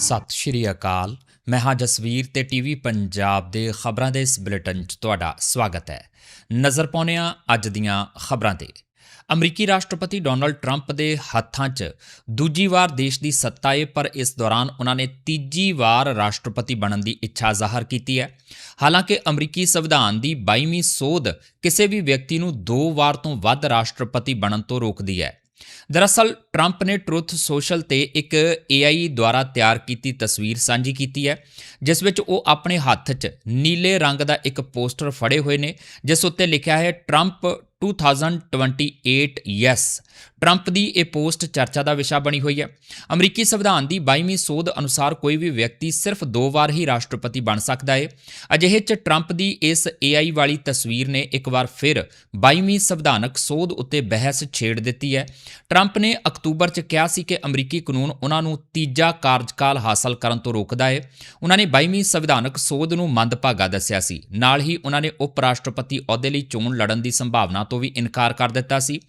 ਸਤਿ ਸ਼੍ਰੀ ਅਕਾਲ। ਮੈਂ ਹਾਂ ਜਸਵੀਰ ਤੇ ਟੀਵੀ ਪੰਜਾਬ ਦੇ ਖਬਰਾਂ ਦੇ ਇਸ ਬੁਲੇਟਿਨ 'ਚ ਤੁਹਾਡਾ ਸਵਾਗਤ ਹੈ। ਨਜ਼ਰ ਪਾਉਂਦੇ ਹਾਂ ਅੱਜ ਦੀਆਂ ਖਬਰਾਂ ਤੇ। ਅਮਰੀਕੀ ਰਾਸ਼ਟਰਪਤੀ ਡੋਨਲਡ ਟਰੰਪ ਦੇ ਹੱਥਾਂ 'ਚ ਦੂਜੀ ਵਾਰ ਦੇਸ਼ ਦੀ ਸੱਤਾ ਹੈ ਪਰ ਇਸ ਦੌਰਾਨ ਉਹਨਾਂ ਨੇ ਤੀਜੀ ਵਾਰ ਰਾਸ਼ਟਰਪਤੀ ਬਣਨ ਦੀ ਇੱਛਾ ਜ਼ਾਹਰ ਕੀਤੀ ਹੈ। ਹਾਲਾਂਕਿ ਅਮਰੀਕੀ ਸੰਵਿਧਾਨ ਦੀ 22ਵੀਂ ਸੋਧ ਕਿਸੇ ਵੀ ਵਿਅਕਤੀ ਨੂੰ ਦੋ ਵਾਰ ਤੋਂ ਵੱਧ ਰਾਸ਼ਟਰਪਤੀ ਬਣਨ ਤੋਂ ਰੋਕਦੀ ਹੈ। ਦਰਅਸਲ, ਟਰੰਪ ਨੇ ਟਰੁੱਥ ਸੋਸ਼ਲ ਤੇ ਇੱਕ AI ਦੁਆਰਾ ਤਿਆਰ ਕੀਤੀ ਤਸਵੀਰ ਸਾਂਝੀ ਕੀਤੀ ਹੈ, ਜਿਸ ਵਿੱਚ ਉਹ ਆਪਣੇ ਹੱਥ 'ਚ ਨੀਲੇ ਰੰਗ ਦਾ ਇੱਕ ਪੋਸਟਰ ਫੜੇ ਹੋਏ ਨੇ, ਜਿਸ ਉੱਤੇ ਲਿਖਿਆ ਹੈ, ਟਰੰਪ 2028 ਯੈਸ। ਟਰੰਪ ਦੀ ਇਹ ਪੋਸਟ ਚਰਚਾ ਦਾ ਵਿਸ਼ਾ ਬਣੀ ਹੋਈ ਹੈ। ਅਮਰੀਕੀ ਸੰਵਿਧਾਨ ਦੀ 22ਵੀਂ ਸੋਧ ਅਨੁਸਾਰ ਕੋਈ ਵੀ ਵਿਅਕਤੀ ਸਿਰਫ ਦੋ ਵਾਰ ਹੀ ਰਾਸ਼ਟਰਪਤੀ ਬਣ ਸਕਦਾ ਹੈ ਅਜਿਹੇ 'ਚ ਟਰੰਪ ਦੀ ਇਸ AI ਵਾਲੀ ਤਸਵੀਰ ਨੇ ਇੱਕ ਵਾਰ ਫਿਰ 22ਵੀਂ ਸੰਵਿਧਾਨਕ ਸੋਧ ਉੱਤੇ ਬਹਿਸ ਛੇੜ ਦਿੱਤੀ ਹੈ। ਟਰੰਪ ਨੇ ਅਕਤੂਬਰ 'ਚ ਕਿਹਾ ਸੀ ਕਿ ਅਮਰੀਕੀ ਕਾਨੂੰਨ ਉਹਨਾਂ ਨੂੰ ਤੀਜਾ ਕਾਰਜਕਾਲ ਹਾਸਲ ਕਰਨ ਤੋਂ ਰੋਕਦਾ ਹੈ ਉਹਨਾਂ ਨੇ 22ਵੀਂ ਸੰਵਿਧਾਨਕ ਸੋਧ ਨੂੰ ਮੰਦਭਾਗਾ ਦੱਸਿਆ ਸੀ। ਨਾਲ ਹੀ ਉਹਨਾਂ ਨੇ ਉਪ ਰਾਸ਼ਟਰਪਤੀ ਅਹੁਦੇ ਲਈ ਚੋਣ ਲੜਨ ਦੀ ਸੰਭਾਵਨਾ ਤੋਂ ਵੀ ਇਨਕਾਰ ਕਰ ਦਿੱਤਾ ਸੀ।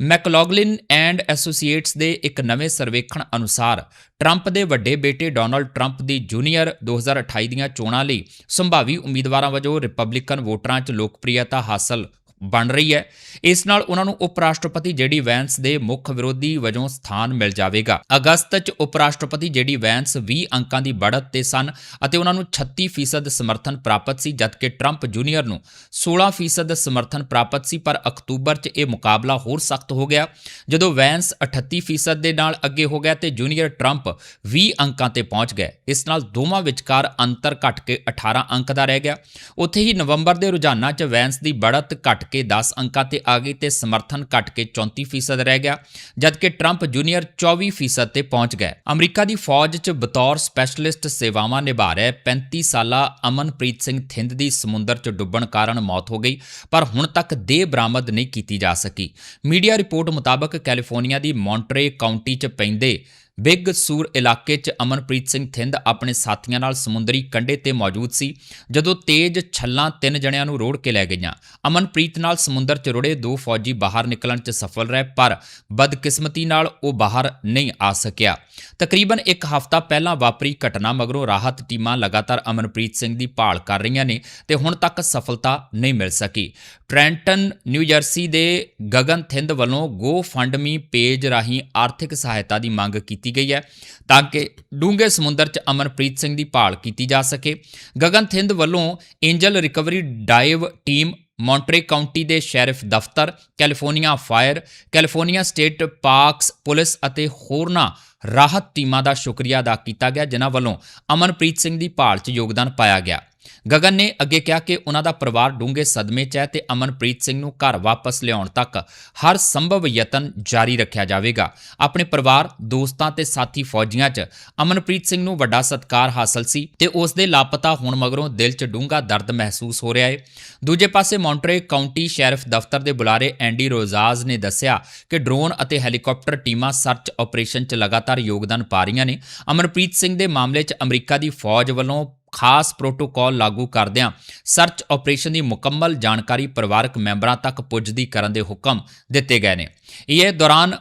ਮੈਕਲੌਗਲਿਨ ਐਂਡ ਐਸੋਸੀਏਟਸ ਦੇ ਇੱਕ ਨਵੇਂ ਸਰਵੇਖਣ ਅਨੁਸਾਰ ਟਰੰਪ ਦੇ ਵੱਡੇ ਬੇਟੇ ਡੋਨਲਡ ਟਰੰਪ ਦੀ ਜੂਨੀਅਰ 2028 ਦੀਆਂ ਚੋਣਾਂ ਲਈ ਸੰਭਾਵੀ ਉਮੀਦਵਾਰਾਂ ਵਜੋਂ ਰਿਪਬਲਿਕਨ ਵੋਟਰਾਂ 'ਚ ਲੋਕਪ੍ਰਿਯਤਾ ਹਾਸਲ ਬਣ ਰਹੀ ਹੈ। ਇਸ ਨਾਲ ਉਹਨਾਂ ਨੂੰ ਉਪ ਰਾਸ਼ਟਰਪਤੀ ਜੇਡੀ ਵੈਂਸ ਦੇ ਮੁੱਖ ਵਿਰੋਧੀ ਵਜੋਂ ਸਥਾਨ ਮਿਲ ਜਾਵੇਗਾ। ਅਗਸਤ 'ਚ ਉਪ ਰਾਸ਼ਟਰਪਤੀ ਜੇਡੀ ਵੈਂਸ 20 ਅੰਕਾਂ ਦੀ ਬੜਤ ਤੇ ਸਨ ਅਤੇ ਉਹਨਾਂ ਨੂੰ 36% ਸਮਰਥਨ ਪ੍ਰਾਪਤ ਸੀ ਜਦਕਿ ਟਰੰਪ ਜੂਨੀਅਰ ਨੂੰ 16% ਸਮਰਥਨ ਪ੍ਰਾਪਤ ਸੀ, ਪਰ ਅਕਤੂਬਰ 'ਚ ਇਹ ਮੁਕਾਬਲਾ ਹੋਰ ਸਖਤ ਹੋ ਗਿਆ। ਜਦੋਂ ਵੈਂਸ 38% ਦੇ ਨਾਲ ਅੱਗੇ ਹੋ ਗਿਆ ਤੇ ਜੂਨੀਅਰ ਟਰੰਪ 20 ਅੰਕਾਂ ਤੇ ਪਹੁੰਚ ਗਏ। ਇਸ ਨਾਲ ਦੋਵਾਂ ਵਿਚਕਾਰ ਅੰਤਰ ਘਟ ਕੇ 18 ਅੰਕ ਦਾ ਰਹਿ ਗਿਆ। ਉੱਥੇ ਹੀ ਨਵੰਬਰ ਦੇ ਰੁਝਾਨਾਂ 'ਚ ਵੈਂਸ ਦੀ ਬੜਤ ਘਟ ਕੇ 10 ਅੰਕਾਂ ਤੇ ਆ ਗਈ ਤੇ ਸਮਰਥਨ ਘਟ ਕੇ 34% ਰਹਿ ਗਿਆ, ਜਦਕਿ ਟਰੰਪ ਜੂਨੀਅਰ 24% ਤੇ ਪਹੁੰਚ ਗਏ। ਅਮਰੀਕਾ ਦੀ ਫੌਜ 'ਚ ਬਤੌਰ ਸਪੈਸ਼ਲਿਸਟ ਸੇਵਾਵਾਂ ਨਿਭਾ ਰਿਹਾ 35 ਸਾਲਾ ਅਮਨਪ੍ਰੀਤ ਸਿੰਘ ਥਿੰਦ ਦੀ ਸਮੁੰਦਰ 'ਚ ਡੁੱਬਣ ਕਾਰਨ ਮੌਤ ਹੋ ਗਈ, ਪਰ ਹੁਣ ਤੱਕ ਦੇਹ ਬਰਾਮਦ ਨਹੀਂ ਕੀਤੀ ਜਾ ਸਕੀ। ਮੀਡੀਆ ਰਿਪੋਰਟ ਮੁਤਾਬਕ ਕੈਲੀਫੋਰਨੀਆ ਦੀ ਮੌਂਟਰੇ ਕਾਉਂਟੀ 'ਚ ਪੈਂਦੇ ਬਿਗ ਸੂਰ ਇਲਾਕੇ 'ਚ ਅਮਨਪ੍ਰੀਤ ਸਿੰਘ ਥਿੰਦ ਆਪਣੇ ਸਾਥੀਆਂ ਨਾਲ ਸਮੁੰਦਰੀ ਕੰਢੇ ਤੇ ਮੌਜੂਦ ਸੀ, ਜਦੋਂ ਤੇਜ਼ ਛੱਲਾਂ ਤਿੰਨ ਜਣਿਆਂ ਨੂੰ ਰੋੜ ਕੇ ਲੈ ਗਈਆਂ। ਅਮਨਪ੍ਰੀਤ ਨਾਲ ਸਮੁੰਦਰ 'ਚ ਰੁੜੇ ਦੋ ਫੌਜੀ ਬਾਹਰ ਨਿਕਲਣ 'ਚ ਸਫਲ ਰਹੇ, ਪਰ ਬਦਕਿਸਮਤੀ ਨਾਲ ਉਹ ਬਾਹਰ ਨਹੀਂ ਆ ਸਕਿਆ। ਤਕਰੀਬਨ ਇੱਕ ਹਫ਼ਤਾ ਪਹਿਲਾਂ ਵਾਪਰੀ ਘਟਨਾ ਮਗਰੋਂ ਰਾਹਤ ਟੀਮਾਂ ਲਗਾਤਾਰ ਅਮਨਪ੍ਰੀਤ ਸਿੰਘ ਦੀ ਭਾਲ ਕਰ ਰਹੀਆਂ ਨੇ ਤੇ ਹੁਣ ਤੱਕ ਸਫਲਤਾ ਨਹੀਂ ਮਿਲ ਸਕੀ। ਟ੍ਰੈਂਟਨ, ਨਿਊ ਜਰਸੀ ਦੇ ਗਗਨ ਥਿੰਦ ਵੱਲੋਂ ਗੋ ਫੰਡ ਮੀ ਪੇਜ ਰਾਹੀਂ ਆਰਥਿਕ ਸਹਾਇਤਾ ਦੀ ਮੰਗ ਕੀਤੀ ਕੀਤੀ ਗਈ ਹੈ ਤਾਂ ਕਿ ਡੂੰਘੇ ਸਮੁੰਦਰ 'ਚ ਅਮਨਪ੍ਰੀਤ ਸਿੰਘ ਦੀ ਭਾਲ ਕੀਤੀ ਜਾ ਸਕੇ। ਗਗਨ ਥਿੰਦ ਵੱਲੋਂ Angel Recovery Dive Team Monterey County ਦੇ ਸ਼ੈਰਿਫ ਦਫ਼ਤਰ, California Fire, California State Parks, police ਅਤੇ ਹੋਰਨਾਂ ਰਾਹਤ ਟੀਮਾਂ ਦਾ ਸ਼ੁਕਰੀਆ ਅਦਾ ਕੀਤਾ ਗਿਆ, ਜਿਨ੍ਹਾਂ ਵੱਲੋਂ ਅਮਨਪ੍ਰੀਤ ਸਿੰਘ ਦੀ ਭਾਲ 'ਚ ਯੋਗਦਾਨ ਪਾਇਆ ਗਿਆ। ਗਗਨ ਨੇ ਅੱਗੇ ਕਿਹਾ ਕਿ ਉਹਨਾਂ ਦਾ ਪਰਿਵਾਰ ਡੂੰਘੇ ਸਦਮੇ 'ਚ ਹੈ ਤੇ ਅਮਨਪ੍ਰੀਤ ਸਿੰਘ ਨੂੰ ਘਰ ਵਾਪਸ ਲਿਆਉਣ ਤੱਕ ਹਰ ਸੰਭਵ ਯਤਨ ਜਾਰੀ ਰੱਖਿਆ ਜਾਵੇਗਾ। ਆਪਣੇ ਪਰਿਵਾਰ, ਦੋਸਤਾਂ ਤੇ ਸਾਥੀ ਫੌਜੀਆਂ 'ਚ ਅਮਨਪ੍ਰੀਤ ਸਿੰਘ ਨੂੰ ਵੱਡਾ ਸਤਿਕਾਰ ਹਾਸਲ ਸੀ ਤੇ ਉਸ ਦੇ ਲਾਪਤਾ ਹੋਣ ਮਗਰੋਂ ਦਿਲ 'ਚ ਡੂੰਘਾ ਦਰਦ ਮਹਿਸੂਸ ਹੋ ਰਿਹਾ ਹੈ। ਦੂਜੇ ਪਾਸੇ ਮੌਂਟਰੇ ਕਾਉਂਟੀ ਸ਼ੈਰਿਫ ਦਫ਼ਤਰ ਦੇ ਬੁਲਾਰੇ ਐਂਡੀ ਰੋਜ਼ਾਜ਼ ਨੇ ਦੱਸਿਆ ਕਿ ਡਰੋਨ ਅਤੇ ਹੈਲੀਕਾਪਟਰ ਟੀਮਾਂ ਸਰਚ ਆਪਰੇਸ਼ਨ 'ਚ ਲਗਾਤਾਰ ਯੋਗਦਾਨ ਪਾ ਰਹੀਆਂ ਨੇ। ਅਮਨਪ੍ਰੀਤ ਸਿੰਘ ਦੇ ਮਾਮਲੇ 'ਚ ਅਮਰੀਕਾ ਦੀ ਫੌਜ ਵੱਲੋਂ ਖਾਸ ਪ੍ਰੋਟੋਕਾਲ ਲਾਗੂ ਕਰਦਿਆਂ ਸਰਚ ਆਪਰੇਸ਼ਨ ਦੀ ਮੁਕੰਮਲ ਜਾਣਕਾਰੀ ਪਰਿਵਾਰਕ ਮੈਂਬਰਾਂ ਤੱਕ ਪੁੱਜਦੀ ਕਰਨ ਦੇ ਹੁਕਮ ਦਿੱਤੇ ਗਏ ਨੇ। ਇਹ ਦੌਰਾਨ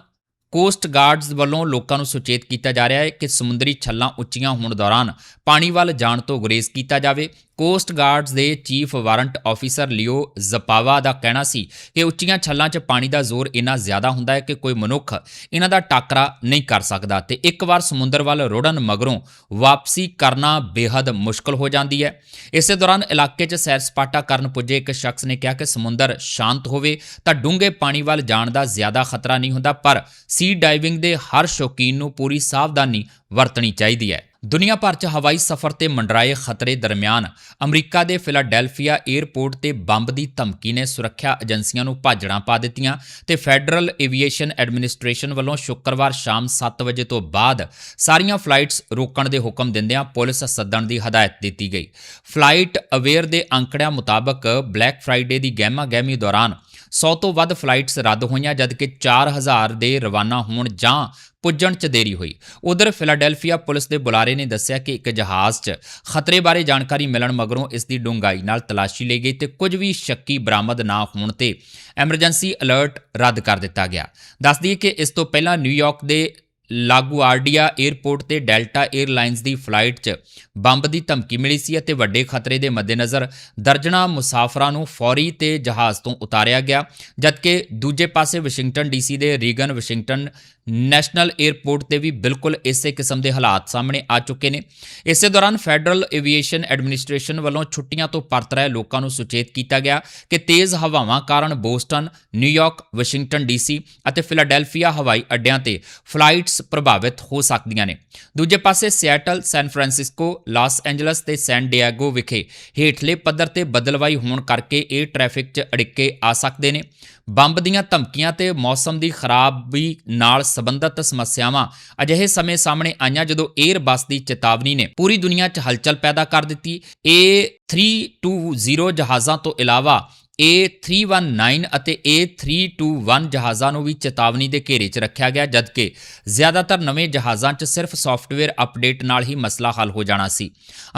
ਕੋਸਟ ਗਾਰਡਸ ਵੱਲੋਂ ਲੋਕਾਂ ਨੂੰ ਸੁਚੇਤ ਕੀਤਾ ਜਾ ਰਿਹਾ ਹੈ ਕਿ ਸਮੁੰਦਰੀ ਛੱਲਾਂ ਉੱਚੀਆਂ ਹੋਣ ਦੌਰਾਨ ਪਾਣੀ ਵੱਲ ਜਾਣ ਤੋਂ ਗੁਰੇਜ਼ ਕੀਤਾ ਜਾਵੇ ਕੋਸਟ ਗਾਰਡਸ ਦੇ chief warrant officer Leo Zapawa ਦਾ ਕਹਿਣਾ ਸੀ ਕਿ ਉੱਚੀਆਂ ਛੱਲਾਂ 'ਚ ਪਾਣੀ ਦਾ ਜ਼ੋਰ ਇੰਨਾ ਜ਼ਿਆਦਾ ਹੁੰਦਾ ਹੈ ਕਿ ਕੋਈ ਮਨੁੱਖ ਇਹਨਾਂ ਦਾ ਟਾਕਰਾ ਨਹੀਂ ਕਰ ਸਕਦਾ ਤੇ ਇੱਕ ਵਾਰ ਸਮੁੰਦਰ ਵੱਲ ਰੋੜਨ ਮਗਰੋਂ ਵਾਪਸੀ ਕਰਨਾ ਬੇहद ਮੁਸ਼ਕਲ ਹੋ ਜਾਂਦੀ ਹੈ। ਇਸੇ ਦੌਰਾਨ ਇਲਾਕੇ 'ਚ ਸੈਰ ਸਪਾਟਾ ਕਰਨ ਪੁੱਜੇ ਇੱਕ ਸ਼ਖਸ ਨੇ ਕਿਹਾ ਕਿ ਸਮੁੰਦਰ ਸ਼ਾਂਤ ਹੋਵੇ ਤਾਂ ਡੂੰਘੇ ਪਾਣੀ ਵੱਲ ਜਾਣ ਦਾ ਜ਼ਿਆਦਾ ਖਤਰਾ ਨਹੀਂ ਹੁੰਦਾ, ਪਰ ਸੀ ਡਾਈਵਿੰਗ ਦੇ ਹਰ ਸ਼ੌਕੀਨ ਨੂੰ ਪੂਰੀ ਸਾਵਧਾਨੀ ਵਰਤਣੀ ਚਾਹੀਦੀ ਹੈ। ਦੁਨੀਆ ਭਰ 'ਚ ਹਵਾਈ ਸਫ਼ਰ ਤੇ ਮੰਡਰਾਏ ਖਤਰੇ ਦਰਮਿਆਨ, ਅਮਰੀਕਾ ਦੇ ਫਿਲਾਡੈਲਫੀਆ 에ਅਰਪੋਰਟ ਤੇ ਬੰਬ ਦੀ ਧਮਕੀ ਨੇ ਸੁਰੱਖਿਆ ਏਜੰਸੀਆਂ ਨੂੰ ਭਾਜੜਾਂ ਪਾ ਦਿੱਤੀਆਂ ਤੇ ਫੈਡਰਲ ਏਵੀਏਸ਼ਨ ਐਡਮਿਨਿਸਟ੍ਰੇਸ਼ਨ ਵੱਲੋਂ ਸ਼ੁੱਕਰਵਾਰ ਸ਼ਾਮ 7 ਵਜੇ ਤੋਂ ਬਾਅਦ ਸਾਰੀਆਂ ਫਲਾਈਟਸ ਰੋਕਣ ਦੇ ਹੁਕਮ ਦਿੰਦਿਆਂ ਪੁਲਿਸ ਸੱਦਣ ਦੀ ਹਦਾਇਤ ਦਿੱਤੀ ਗਈ। ਫਲਾਈਟ ਅਵੇਅਰ ਦੇ ਅੰਕੜਿਆਂ ਮੁਤਾਬਕ ਬਲੈਕ ਫਰਾਈਡੇ ਦੀ ਗਹਿਮਾ ਗਹਿਮੀ ਦੌਰਾਨ 100 ਤੋਂ ਵੱਧ ਫਲਾਈਟਸ ਰੱਦ ਹੋਈਆਂ, ਜਦਕਿ 4000 ਦੇ ਰਵਾਨਾ ਹੋਣ ਜਾਂ ਪੁੱਜਣ 'ਚ ਦੇਰੀ ਹੋਈ। ਉਧਰ ਫਿਲਾਡੈਲਫੀਆ ਪੁਲਿਸ ਦੇ ਬੁਲਾਰੇ ਨੇ ਦੱਸਿਆ ਕਿ ਇੱਕ ਜਹਾਜ਼ 'ਚ ਖਤਰੇ ਬਾਰੇ ਜਾਣਕਾਰੀ ਮਿਲਣ ਮਗਰੋਂ ਇਸ ਦੀ ਡੂੰਘਾਈ ਨਾਲ ਤਲਾਸ਼ੀ ਲਈ ਗਈ ਤੇ ਕੁਝ ਵੀ ਸ਼ੱਕੀ ਬਰਾਮਦ ਨਾ ਹੋਣ ਤੇ ਐਮਰਜੈਂਸੀ ਅਲਰਟ ਰੱਦ ਕਰ ਦਿੱਤਾ ਗਿਆ। ਦੱਸਦੀ ਦਈਏ ਕਿ ਇਸ ਤੋਂ ਪਹਿਲਾਂ ਨਿਊਯਾਰਕ ਦੇ ਲਾਗੂਆਰਡੀਆ 에ਅਰਪੋਰਟ ਤੇ ਡੈਲਟਾ 에ਅਰਲਾਈਨਸ ਦੀ ਫਲਾਈਟ 'ਚ ਬੰਬ ਦੀ ਧਮਕੀ ਮਿਲੀ ਸੀ ਅਤੇ ਵੱਡੇ ਖਤਰੇ ਦੇ ਮੱਦੇਨਜ਼ਰ ਦਰਜਨਾ ਮੁਸਾਫਰਾਂ ਨੂੰ ਫੌਰੀ ਤੇ ਜਹਾਜ਼ ਤੋਂ ਉਤਾਰਿਆ ਗਿਆ, ਜਦਕਿ ਦੂਜੇ ਪਾਸੇ ਵਾਸ਼ਿੰਗਟਨ ਡੀਸੀ ਦੇ ਰੀਗਨ ਵਾਸ਼ਿੰਗਟਨ ਨੈਸ਼ਨਲ 에ਅਰਪੋਰਟ ਤੇ ਵੀ ਬਿਲਕੁਲ ਇਸੇ ਕਿਸਮ ਦੇ ਹਾਲਾਤ ਸਾਹਮਣੇ ਆ ਚੁੱਕੇ ਨੇ। ਇਸੇ ਦੌਰਾਨ ਫੈਡਰਲ ਐਵੀਏਸ਼ਨ ਐਡਮਿਨਿਸਟ੍ਰੇਸ਼ਨ ਵੱਲੋਂ ਛੁੱਟੀਆਂ ਤੋਂ ਪਰਤ ਰਹੇ ਲੋਕਾਂ ਨੂੰ ਸੁਚੇਤ ਕੀਤਾ ਗਿਆ ਕਿ ਤੇਜ਼ ਹਵਾਵਾਂ ਕਾਰਨ Boston, New York, Washington DC ਅਤੇ ਫਿਲਾਡੈਲਫੀਆ ਹਵਾਈ ਅੱਡਿਆਂ ਤੇ ਫਲਾਈਟਸ ਪ੍ਰਭਾਵਿਤ ਹੋ ਸਕਦੀਆਂ ਨੇ। ਦੂਜੇ ਪਾਸੇ Seattle San Francisco Los Angeles ਤੇ ਸੈਨ ਡਿਏਗੋ ਵਿਖੇ ਹੇਠਲੇ ਪੱਧਰ ਤੇ ਬਦਲਵਾਈ ਹੋਣ ਕਰਕੇ ਇਹ ਟ੍ਰੈਫਿਕ 'ਚ ਅੜਿੱਕੇ ਆ ਸਕਦੇ ਨੇ। ਬੰਬ ਦੀਆਂ ਧਮਕੀਆਂ ਤੇ ਮੌਸਮ ਦੀ ਖਰਾਬੀ ਨਾਲ ਸੰਬੰਧਿਤ ਸਮੱਸਿਆਵਾਂ ਅਜਿਹੇ ਸਮੇਂ ਸਾਹਮਣੇ ਆਈਆਂ ਜਦੋਂ 에ਅਰ ਬੱਸ ਦੀ ਚੇਤਾਵਨੀ ਨੇ ਪੂਰੀ ਦੁਨੀਆ 'ਚ ਹਲਚਲ ਪੈਦਾ ਕਰ ਦਿੱਤੀ। A320 ਜਹਾਜ਼ਾਂ ਤੋਂ ਇਲਾਵਾ A319 ਅਤੇ A321 ਜਹਾਜ਼ਾਂ ਨੂੰ ਵੀ ਚੇਤਾਵਨੀ ਦੇ ਘੇਰੇ 'ਚ ਰੱਖਿਆ ਗਿਆ, ਜਦਕਿ ਜ਼ਿਆਦਾਤਰ ਨਵੇਂ ਜਹਾਜ਼ਾਂ 'ਚ ਸਿਰਫ ਸੌਫਟਵੇਅਰ ਅਪਡੇਟ ਨਾਲ ਹੀ ਮਸਲਾ ਹੱਲ ਹੋ ਜਾਣਾ ਸੀ।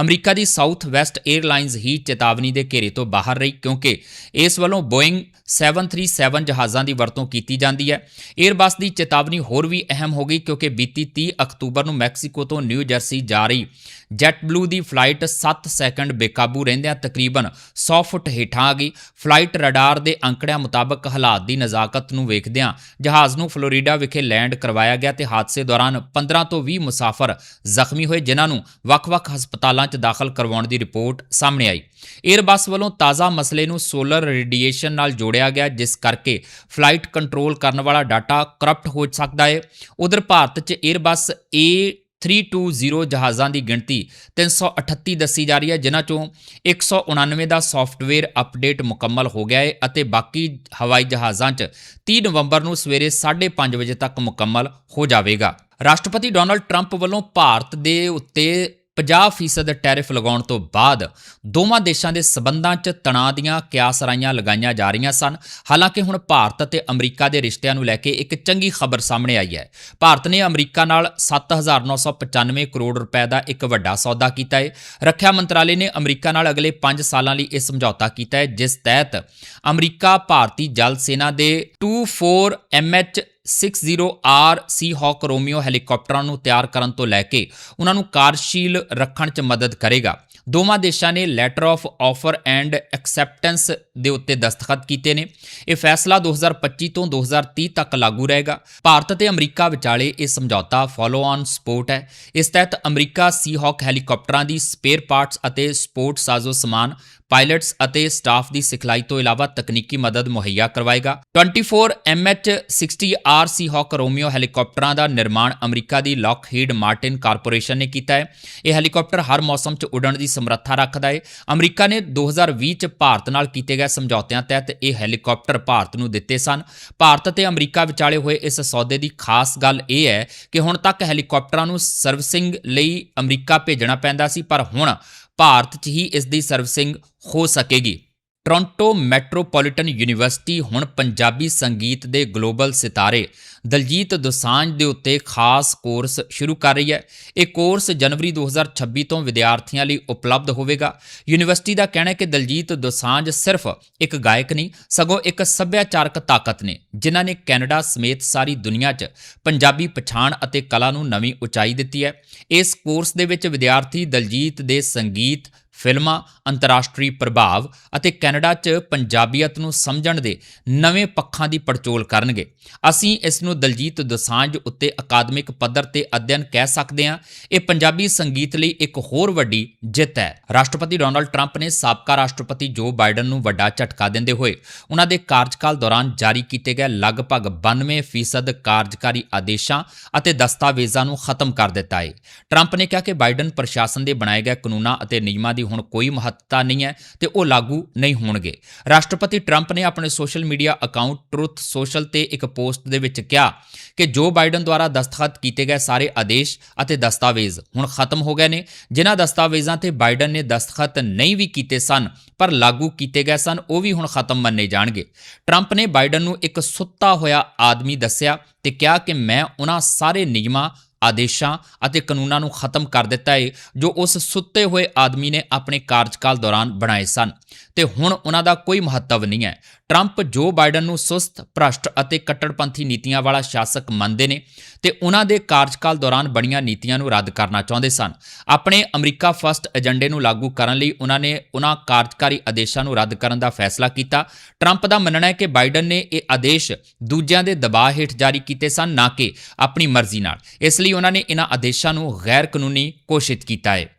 ਅਮਰੀਕਾ ਦੀ ਸਾਊਥ ਵੈਸਟ 에ਅਰਲਾਈਨਸ ਹੀ ਚੇਤਾਵਨੀ ਦੇ ਘੇਰੇ ਤੋਂ ਬਾਹਰ ਰਹੀ, ਕਿਉਂਕਿ ਇਸ ਵੱਲੋਂ ਬੋਇੰਗ 737 ਜਹਾਜ਼ਾਂ ਦੀ ਵਰਤੋਂ ਕੀਤੀ ਜਾਂਦੀ ਹੈ। 에ਅਰਬਸ ਦੀ ਚੇਤਾਵਨੀ ਹੋਰ ਵੀ ਅਹਿਮ ਹੋ ਗਈ, ਕਿਉਂਕਿ ਬੀਤੀ 30 ਅਕਤੂਬਰ ਨੂੰ ਮੈਕਸੀਕੋ ਤੋਂ ਨਿਊ ਜਰਸੀ ਜਾ ਰਹੀ ਜੈਟ ਬਲੂ ਦੀ ਫਲਾਈਟ 7 ਸੈਕਿੰਡ ਬੇਕਾਬੂ ਰਹਿੰਦਿਆਂ ਤਕਰੀਬਨ 100 ਫੁੱਟ ਹੇਠਾਂ ਆ ਗਈ। ਫਲਾਈਟ ਰਡਾਰ ਦੇ ਅੰਕੜਿਆਂ ਮੁਤਾਬਕ ਹਾਲਾਤ ਦੀ ਨਜ਼ਾਕਤ ਨੂੰ ਵੇਖਦਿਆਂ ਜਹਾਜ਼ ਨੂੰ ਫਲੋਰੀਡਾ ਵਿਖੇ ਲੈਂਡ ਕਰਵਾਇਆ ਗਿਆ ਤੇ ਹਾਦਸੇ ਦੌਰਾਨ 15 ਤੋਂ 20 ਮੁਸਾਫਰ ਜ਼ਖਮੀ ਹੋਏ, ਜਿਨ੍ਹਾਂ ਨੂੰ ਵੱਖ-ਵੱਖ ਹਸਪਤਾਲਾਂ 'ਚ ਦਾਖਲ ਕਰਵਾਉਣ ਦੀ ਰਿਪੋਰਟ ਸਾਹਮਣੇ ਆਈ। 에ਅਰਬਸ ਵੱਲੋਂ ਤਾਜ਼ਾ ਮਸਲੇ ਨੂੰ ਸੋਲਰ ਰੇਡੀਏਸ਼ਨ ਨਾਲ ਜੋੜਿਆ ਗਿਆ, ਜਿਸ ਕਰਕੇ ਫਲਾਈਟ ਕੰਟਰੋਲ ਕਰਨ ਵਾਲਾ ਡਾਟਾ ਕਰਪਟ ਹੋ ਸਕਦਾ ਹੈ ਉਧਰ ਭਾਰਤ 'ਚ 에ਅਰਬਸ A 320 ਜਹਾਜ਼ਾਂ ਦੀ ਗਿਣਤੀ 338 ਦੱਸੀ ਜਾ ਰਹੀ ਹੈ, ਜਿਨ੍ਹਾਂ ਚੋਂ 199 ਦਾ ਸੌਫਟਵੇਅਰ ਅਪਡੇਟ ਮੁਕੰਮਲ ਹੋ ਗਿਆ ਹੈ ਅਤੇ ਬਾਕੀ ਹਵਾਈ ਜਹਾਜ਼ਾਂ 'ਚ 30 ਨਵੰਬਰ ਨੂੰ ਸਵੇਰੇ 5:30 ਵਜੇ ਤੱਕ ਮੁਕੰਮਲ ਹੋ ਜਾਵੇਗਾ। ਰਾਸ਼ਟਰਪਤੀ ਡੋਨਲਡ ਟਰੰਪ ਵੱਲੋਂ ਭਾਰਤ ਦੇ ਉੱਤੇ 50% ਟੈਰਿਫ ਲਗਾਉਣ ਤੋਂ ਬਾਅਦ ਦੋਵਾਂ ਦੇਸ਼ਾਂ ਦੇ ਸਬੰਧਾਂ 'ਚ ਤਣਾਅ ਦੀਆਂ ਕਿਆਸਰਾਈਆਂ ਲਗਾਈਆਂ ਜਾ ਰਹੀਆਂ ਸਨ। ਹਾਲਾਂਕਿ ਹੁਣ ਭਾਰਤ ਅਤੇ ਅਮਰੀਕਾ ਦੇ ਰਿਸ਼ਤਿਆਂ ਨੂੰ ਲੈ ਕੇ ਇੱਕ ਚੰਗੀ ਖਬਰ ਸਾਹਮਣੇ ਆਈ ਹੈ। ਭਾਰਤ ਨੇ ਅਮਰੀਕਾ ਨਾਲ 7995 ਕਰੋੜ ਰੁਪਏ ਦਾ ਇੱਕ ਵੱਡਾ ਸੌਦਾ ਕੀਤਾ ਹੈ। ਰੱਖਿਆ ਮੰਤਰਾਲੇ ਨੇ ਅਮਰੀਕਾ ਨਾਲ ਅਗਲੇ 5 ਸਾਲਾਂ ਲਈ ਇਹ ਸਮਝੌਤਾ ਕੀਤਾ ਹੈ, ਜਿਸ ਤਹਿਤ ਅਮਰੀਕਾ ਭਾਰਤੀ ਜਲ ਸੈਨਾ ਦੇ 24 MH 60R ਸੀਹੌਕ ਰੋਮੀਓ ਹੈਲੀਕਾਪਟਰਾਂ ਨੂੰ ਤਿਆਰ ਕਰਨ ਤੋਂ ਲੈ ਕੇ ਉਹਨਾਂ ਨੂੰ ਕਾਰਜਸ਼ੀਲ ਰੱਖਣ 'ਚ ਮਦਦ ਕਰੇਗਾ। ਦੋਵਾਂ ਦੇਸ਼ਾਂ ਨੇ letter of offer and acceptance ਦੇ ਉੱਤੇ ਦਸਤਖਤ ਕੀਤੇ ਨੇ। ਇਹ ਫੈਸਲਾ 2025 ਤੋਂ 2030 ਤੱਕ ਲਾਗੂ ਰਹੇਗਾ। ਭਾਰਤ ਤੇ ਅਮਰੀਕਾ ਵਿਚਾਲੇ ਇਹ ਸਮਝੌਤਾ ਫਾਲੋ ਔਨ ਸਪੋਰਟ ਹੈ। ਇਸ ਤਹਿਤ ਅਮਰੀਕਾ ਸੀਹੌਕ ਹੈਲੀਕਾਪਟਰਾਂ ਦੀ ਸਪੇਅਰ ਪਾਰਟਸ ਅਤੇ ਸਪੋਰਟ ਸਾਜ਼ੋ ਸਮਾਨ ਪਾਇਲਟਸ ਅਤੇ ਸਟਾਫ ਦੀ ਸਿਖਲਾਈ ਤੋਂ ਇਲਾਵਾ ਤਕਨੀਕੀ ਮਦਦ ਮੁਹੱਈਆ ਕਰਵਾਏਗਾ। 24 MH 60R ਸੀਹੌਕ ਰੋਮੀਓ ਹੈਲੀਕਾਪਟਰਾਂ ਦਾ ਨਿਰਮਾਣ ਅਮਰੀਕਾ ਦੀ ਲਾਕਹੀਡ ਮਾਰਟਿਨ ਕਾਰਪੋਰੇਸ਼ਨ ਨੇ ਕੀਤਾ ਹੈ। ਇਹ ਹੈਲੀਕਾਪਟਰ ਹਰ ਮੌਸਮ 'ਚ ਉੱਡਣ ਦੀ ਸਮਰੱਥਾ ਰੱਖਦਾ ਹੈ। ਅਮਰੀਕਾ ਨੇ 2020 'ਚ ਭਾਰਤ ਨਾਲ ਕੀਤੇ ਗਏ ਸਮਝੌਤਿਆਂ ਤਹਿਤ ਇਹ ਹੈਲੀਕਾਪਟਰ ਭਾਰਤ ਨੂੰ ਦਿੱਤੇ ਸਨ। ਭਾਰਤ ਅਤੇ ਅਮਰੀਕਾ ਵਿਚਾਲੇ ਹੋਏ ਇਸ ਸੌਦੇ ਦੀ ਖਾਸ ਗੱਲ ਇਹ ਹੈ ਕਿ ਹੁਣ ਤੱਕ ਹੈਲੀਕਾਪਟਰਾਂ ਨੂੰ ਸਰਵਿਸਿੰਗ ਲਈ ਅਮਰੀਕਾ ਭੇਜਣਾ ਪੈਂਦਾ ਸੀ, ਪਰ ਹੁਣ ਭਾਰਤ 'ਚ ਹੀ ਇਸ ਦੀ ਸਰਵਿਸਿੰਗ ਹੋ ਸਕੇਗੀ। ਟੋਰਾਂਟੋ ਮੈਟਰੋਪੋਲੀਟਨ ਯੂਨੀਵਰਸਿਟੀ ਹੁਣ ਪੰਜਾਬੀ ਸੰਗੀਤ ਦੇ ਗਲੋਬਲ ਸਿਤਾਰੇ ਦਲਜੀਤ ਦੋਸਾਂਝ ਦੇ ਉੱਤੇ ਖਾਸ ਕੋਰਸ ਸ਼ੁਰੂ ਕਰ ਰਹੀ ਹੈ। ਇਹ ਕੋਰਸ ਜਨਵਰੀ 2026 ਤੋਂ ਵਿਦਿਆਰਥੀਆਂ ਲਈ ਉਪਲਬਧ ਹੋਵੇਗਾ। ਯੂਨੀਵਰਸਿਟੀ ਦਾ ਕਹਿਣਾ ਹੈ ਕਿ ਦਲਜੀਤ ਦੋਸਾਂਝ ਸਿਰਫ ਇੱਕ ਗਾਇਕ ਨਹੀਂ, ਸਗੋਂ ਇੱਕ ਸੱਭਿਆਚਾਰਕ ਤਾਕਤ ਨੇ, ਜਿਨ੍ਹਾਂ ਨੇ ਕੈਨੇਡਾ ਸਮੇਤ ਸਾਰੀ ਦੁਨੀਆ 'ਚ ਪੰਜਾਬੀ ਪਛਾਣ ਅਤੇ ਕਲਾ ਨੂੰ ਨਵੀਂ ਉਚਾਈ ਦਿੱਤੀ ਹੈ। ਇਸ ਕੋਰਸ ਦੇ ਵਿੱਚ ਵਿਦਿਆਰਥੀ ਦਲਜੀਤ ਦੇ ਸੰਗੀਤ ਫਿਲਮਾਂ, ਅੰਤਰਰਾਸ਼ਟਰੀ ਪ੍ਰਭਾਵ ਅਤੇ ਕੈਨੇਡਾ 'ਚ ਪੰਜਾਬੀਅਤ ਨੂੰ ਸਮਝਣ ਦੇ ਨਵੇਂ ਪੱਖਾਂ ਦੀ ਪੜਚੋਲ ਕਰਨਗੇ। ਅਸੀਂ ਇਸ ਨੂੰ ਦਲਜੀਤ ਦੋਸਾਂਝ ਉੱਤੇ ਅਕਾਦਮਿਕ ਪੱਧਰ ਤੇ ਅਧਿਐਨ ਕਹਿ ਸਕਦੇ ਹਾਂ। ਇਹ ਪੰਜਾਬੀ ਸੰਗੀਤ ਲਈ ਇੱਕ ਹੋਰ ਵੱਡੀ ਜਿੱਤ ਹੈ। ਰਾਸ਼ਟਰਪਤੀ ਡੋਨਲਡ ਟਰੰਪ ਨੇ ਸਾਬਕਾ ਰਾਸ਼ਟਰਪਤੀ ਜੋ ਬਾਈਡਨ ਨੂੰ ਵੱਡਾ ਝਟਕਾ ਦਿੰਦੇ ਹੋਏ ਉਹਨਾਂ ਦੇ ਕਾਰਜਕਾਲ ਦੌਰਾਨ ਜਾਰੀ ਕੀਤੇ ਗਏ ਲਗਭਗ 92% ਕਾਰਜਕਾਰੀ ਆਦੇਸ਼ਾਂ ਅਤੇ ਦਸਤਾਵੇਜ਼ਾਂ ਨੂੰ ਖਤਮ ਕਰ ਦਿੱਤਾ ਹੈ। ਟਰੰਪ ਨੇ ਕਿਹਾ ਕਿ ਬਾਈਡਨ ਪ੍ਰਸ਼ਾਸਨ ਦੇ ਬਣਾਏ ਗਏ ਕਾਨੂੰਨਾਂ ਅਤੇ ਨਿਯਮਾਂ ਦੀ ਹੁਣ ਕੋਈ ਮਹੱਤਤਾ ਨਹੀਂ ਹੈ ਤੇ ਉਹ ਲਾਗੂ ਨਹੀਂ ਹੋਣਗੇ। ਰਾਸ਼ਟਰਪਤੀ ਟਰੰਪ ਨੇ ਆਪਣੇ social media account Truth Social ਤੇ ਇੱਕ ਪੋਸਟ ਦੇ ਵਿੱਚ ਕਿਹਾ ਕਿ ਜੋ ਬਾਈਡਨ ਦੁਆਰਾ ਦਸਤਖਤ ਕੀਤੇ ਗਏ ਸਾਰੇ ਆਦੇਸ਼ ਅਤੇ ਦਸਤਾਵੇਜ਼ ਹੁਣ ਖਤਮ ਹੋ ਗਏ ਨੇ। ਜਿਨ੍ਹਾਂ ਦਸਤਾਵੇਜ਼ਾਂ ਤੇ ਬਾਈਡਨ ਨੇ ਦਸਤਖਤ ਨਹੀਂ ਵੀ ਕੀਤੇ ਸਨ, ਪਰ ਲਾਗੂ ਕੀਤੇ ਗਏ ਸਨ, ਉਹ ਵੀ ਹੁਣ ਖਤਮ ਮੰਨੇ ਜਾਣਗੇ। ਟਰੰਪ ਨੇ ਬਾਈਡਨ ਨੂੰ ਇੱਕ ਸੁੱਤਾ ਹੋਇਆ ਆਦਮੀ ਦੱਸਿਆ ਤੇ ਕਿਹਾ ਕਿ ਮੈਂ ਉਹਨਾਂ ਸਾਰੇ ਨਿਯਮਾਂ ਆਦੇਸ਼ਾਂ ਅਤੇ ਕਾਨੂੰਨਾਂ ਨੂੰ ਖਤਮ ਕਰ ਦਿੱਤਾ ਹੈ ਜੋ ਉਸ ਸੁੱਤੇ ਹੋਏ ਆਦਮੀ ਨੇ ਆਪਣੇ ਕਾਰਜਕਾਲ ਦੌਰਾਨ ਬਣਾਏ ਸਨ। ਤੇ ਹੁਣ ਉਹਨਾਂ ਦਾ ਕੋਈ ਮਹੱਤਵ ਨਹੀਂ ਹੈ। ਟਰੰਪ ਜੋ ਬਾਈਡਨ ਨੂੰ ਸੁਸਤ, ਭ੍ਰਸ਼ਟ ਅਤੇ ਕੱਟੜਪੰਥੀ ਨੀਤੀਆਂ ਵਾਲਾ ਸ਼ਾਸਕ ਮੰਨਦੇ ਨੇ ਤੇ ਉਹਨਾਂ ਦੇ ਕਾਰਜਕਾਲ ਦੌਰਾਨ ਬਣੀਆਂ ਨੀਤੀਆਂ ਨੂੰ ਰੱਦ ਕਰਨਾ ਚਾਹੁੰਦੇ ਸਨ। ਆਪਣੇ ਅਮਰੀਕਾ ਫਸਟ ਏਜੰਡੇ ਨੂੰ ਲਾਗੂ ਕਰਨ ਲਈ ਉਹਨਾਂ ਨੇ ਉਹਨਾਂ ਕਾਰਜਕਾਰੀ ਆਦੇਸ਼ਾਂ ਨੂੰ ਰੱਦ ਕਰਨ ਦਾ ਫੈਸਲਾ ਕੀਤਾ। ਟਰੰਪ ਦਾ ਮੰਨਣਾ ਹੈ ਕਿ ਬਾਈਡਨ ਨੇ ਇਹ ਆਦੇਸ਼ ਦੂਜਿਆਂ ਦੇ ਦਬਾਅ ਹੇਠ ਜਾਰੀ ਕੀਤੇ ਸਨ, ਨਾ ਕਿ ਆਪਣੀ ਮਰਜ਼ੀ ਨਾਲ। ਇਸ ਲਈ ਉਹਨਾਂ ਨੇ ਇਹਨਾਂ ਆਦੇਸ਼ਾਂ ਨੂੰ ਗੈਰ ਕਾਨੂੰਨੀ ਘੋਸ਼ਿਤ ਕੀਤਾ ਹੈ।